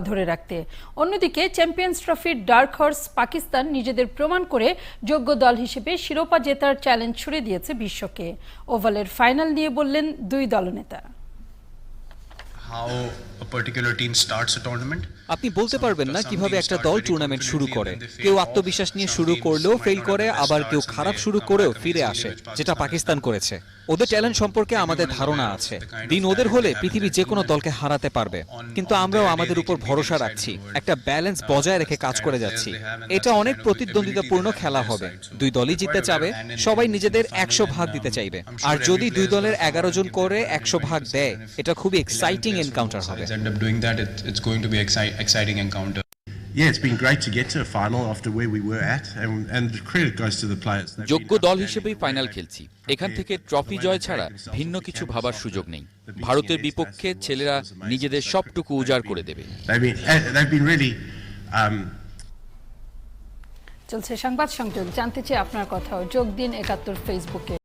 ধরে রাখতে। অন্যদিকে চ্যাম্পিয়ন্স ট্রফির ডার্ক হর্স পাকিস্তান নিজেদের প্রমাণ করে যোগ্য দল হিসেবে শিরোপা জেতার চ্যালেঞ্জ ছুড়ে দিয়েছে বিশ্বকে। ওভালের ফাইনাল নিয়ে বললেন দুই দলনেতা। আপনি বলতে পারবেন না কীভাবে একটা দল টুর্নামেন্ট শুরু করে। কেউ আত্মবিশ্বাস নিয়ে শুরু করলেও ফেল করে আবার কেউ খারাপ শুরু করেও ফিরে আসে যেটা পাকিস্তান করেছে। ওদের ট্যালেন্ট সম্পর্কে আমাদের ধারণা আছে। দিন ওদের হলে পৃথিবী যে কোনো দলকে হারাতে পারবে। কিন্তু আমরাও আমাদের উপর ভরসা রাখছি একটা ব্যালেন্স বজায় রেখে কাজ করে যাচ্ছি। এটা অনেক প্রতিদ্বন্দ্বিতাপূর্ণ খেলা হবে। দুই দলই জিততে চাবে সবাই নিজেদের একশো ভাগ দিতে চাইবে। আর যদি দুই দলের এগারো জন করে একশো ভাগ দেয় এটা খুবই এক্সাইটিং এনকাউন্টার হবে end up doing that, it, it's going to be exci- exciting encounter. Yeah, it's been great to get to a final after where we were at, and, and the credit goes to the players. They've যোগ্য দল. হিসেবেই final খেলছি এখান থেকে trophy জয় ছাড়া ভিন্ন কিছু ভাবার সুযোগ নেই ভারতের বিপক্ষে ছেলেরা নিজেদের সবটুকু উজাড় করে দেবে They've been, uh, they've been really um, চলছে সংবাদ সংযোগ জানতে চাই আপনার কথাও যোগ দিন একাত্তর ফেসবুকে